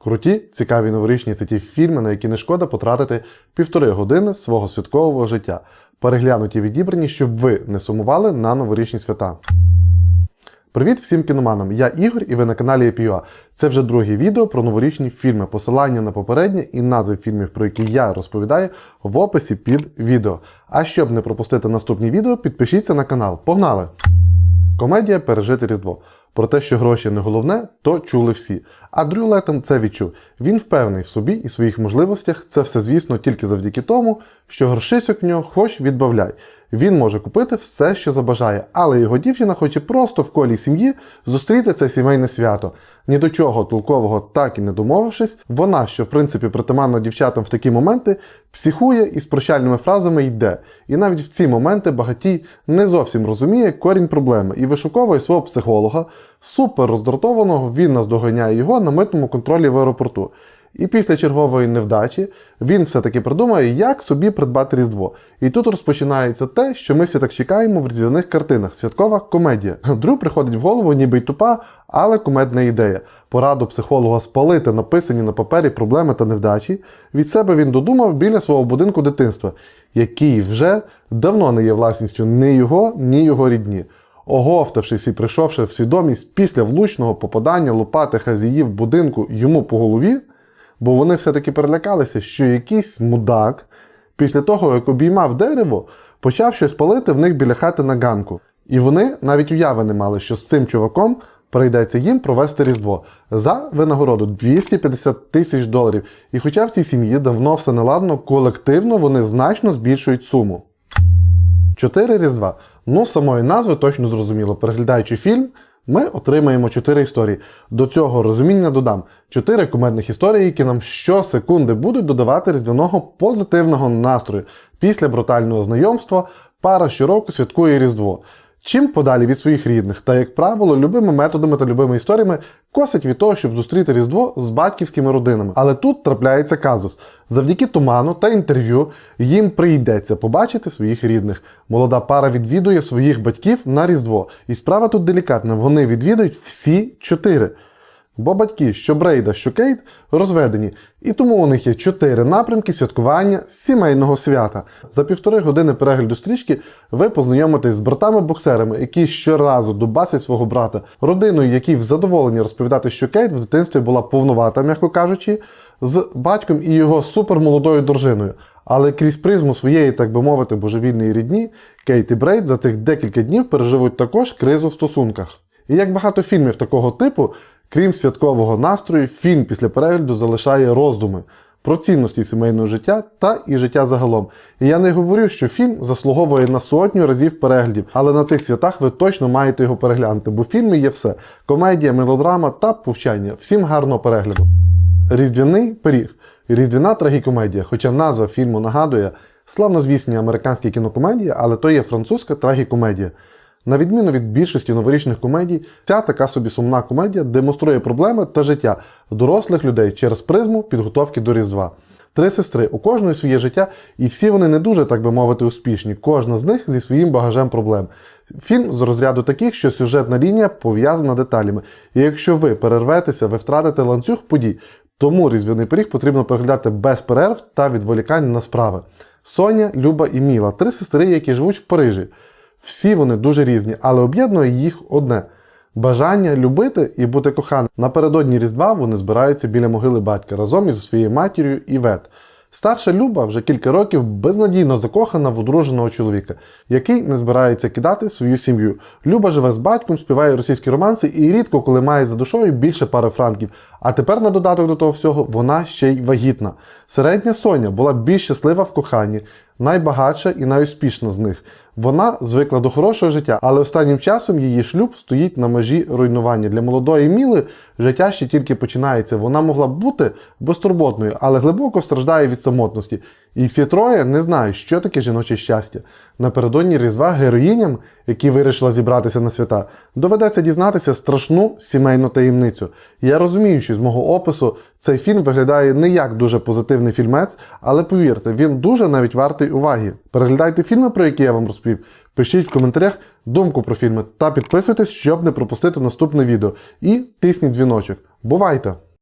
Круті, цікаві новорічні це ті фільми, на які не шкода потратити півтори години свого святкового життя. Переглянуті відібрані, щоб ви не сумували на новорічні свята. Привіт всім кіноманам! Я Ігор і ви на каналі EPUA. Це вже друге відео про новорічні фільми. Посилання на попереднє і назви фільмів, про які я розповідаю, в описі під відео. А щоб не пропустити наступні відео, підпишіться на канал. Погнали! Комедія Пережити Різдво. Про те, що гроші не головне, то чули всі. А Дрю Летом це відчув. Він впевнений в собі і своїх можливостях. Це все, звісно, тільки завдяки тому, що грошисок в нього хоч відбавляй. Він може купити все, що забажає, але його дівчина хоче просто в колі сім'ї зустріти це сімейне свято. Ні до чого толкового так і не домовившись, вона, що в принципі притаманна дівчатам в такі моменти, психує і з прощальними фразами йде. І навіть в ці моменти багатій не зовсім розуміє корінь проблеми і вишуковує свого психолога. Супер роздратованого він наздоганяє його на митному контролі в аеропорту. І після чергової невдачі він все-таки придумає, як собі придбати Різдво. І тут розпочинається те, що ми всі так чекаємо в різдвяних картинах святкова комедія. Дрю приходить в голову, ніби й тупа, але кумедна ідея. Пораду психолога спалити написані на папері проблеми та невдачі. Від себе він додумав біля свого будинку дитинства, який вже давно не є власністю ні його, ні його рідні. Оговтавшись і прийшовши в свідомість після влучного попадання лопати хазіїв будинку йому по голові, бо вони все-таки перелякалися, що якийсь мудак, після того, як обіймав дерево, почав щось палити в них біля хати на ганку. І вони навіть уяви не мали, що з цим чуваком прийдеться їм провести Різдво за винагороду 250 тисяч доларів. І хоча в цій сім'ї давно все неладно, колективно вони значно збільшують суму. Чотири різдва. Ну, самої назви точно зрозуміло. Переглядаючи фільм, ми отримаємо чотири історії. До цього розуміння додам чотири кумедних історії, які нам щосекунди будуть додавати різдвяного позитивного настрою. Після брутального знайомства пара щороку святкує Різдво. Чим подалі від своїх рідних, та, як правило, любими методами та любими історіями косить від того, щоб зустріти Різдво з батьківськими родинами. Але тут трапляється казус. Завдяки туману та інтерв'ю їм прийдеться побачити своїх рідних. Молода пара відвідує своїх батьків на Різдво. І справа тут делікатна: вони відвідають всі чотири. Бо батьки, що Брейда, що Кейт, розведені, і тому у них є чотири напрямки святкування сімейного свята. За півтори години перегляду стрічки ви познайомитесь з братами-боксерами, які щоразу дубасять свого брата, родиною, якій в задоволенні розповідати, що Кейт в дитинстві була повнувата, м'яко кажучи, з батьком і його супермолодою дружиною. Але крізь призму своєї, так би мовити, божевільної рідні, Кейт і Брейд за цих декілька днів переживуть також кризу в стосунках. І як багато фільмів такого типу, крім святкового настрою, фільм після перегляду залишає роздуми про цінності сімейного життя та і життя загалом. І я не говорю, що фільм заслуговує на сотню разів переглядів, але на цих святах ви точно маєте його переглянути, бо в фільмі є все: комедія, мелодрама та повчання. Всім гарного перегляду. Різдвяний пиріг. Різдвяна трагікомедія, хоча назва фільму нагадує славнозвісні американські кінокомедії, але то є французька трагікомедія. На відміну від більшості новорічних комедій, ця така собі сумна комедія демонструє проблеми та життя дорослих людей через призму підготовки до Різдва. Три сестри, у кожної своє життя, і всі вони не дуже, так би мовити, успішні. Кожна з них зі своїм багажем проблем. Фільм з розряду таких, що сюжетна лінія пов'язана деталями. І якщо ви перерветеся, ви втратите ланцюг подій. Тому різдвяний пиріг потрібно переглядати без перерв та відволікань на справи. Соня, Люба і Міла три сестри, які живуть в Парижі. Всі вони дуже різні, але об'єднує їх одне бажання любити і бути коханим. Напередодні Різдва вони збираються біля могили батька разом із своєю матір'ю Івет. Старша Люба вже кілька років безнадійно закохана в одруженого чоловіка, який не збирається кидати свою сім'ю. Люба живе з батьком, співає російські романси і рідко, коли має за душою більше пари франків. А тепер на додаток до того всього вона ще й вагітна. Середня Соня була більш щаслива в коханні, найбагатша і найуспішна з них. Вона звикла до хорошого життя, але останнім часом її шлюб стоїть на межі руйнування. Для молодої Міли життя ще тільки починається. Вона могла б бути безтурботною, але глибоко страждає від самотності. І всі троє не знають, що таке жіноче щастя. Напередодні Різдва героїням, які вирішила зібратися на свята, доведеться дізнатися страшну сімейну таємницю. Я розумію, що з мого опису цей фільм виглядає не як дуже позитивний фільмець, але повірте, він дуже навіть вартий уваги. Переглядайте фільми, про які я вам розповів. Пишіть в коментарях думку про фільми та підписуйтесь, щоб не пропустити наступне відео. І тисніть дзвіночок. Бувайте!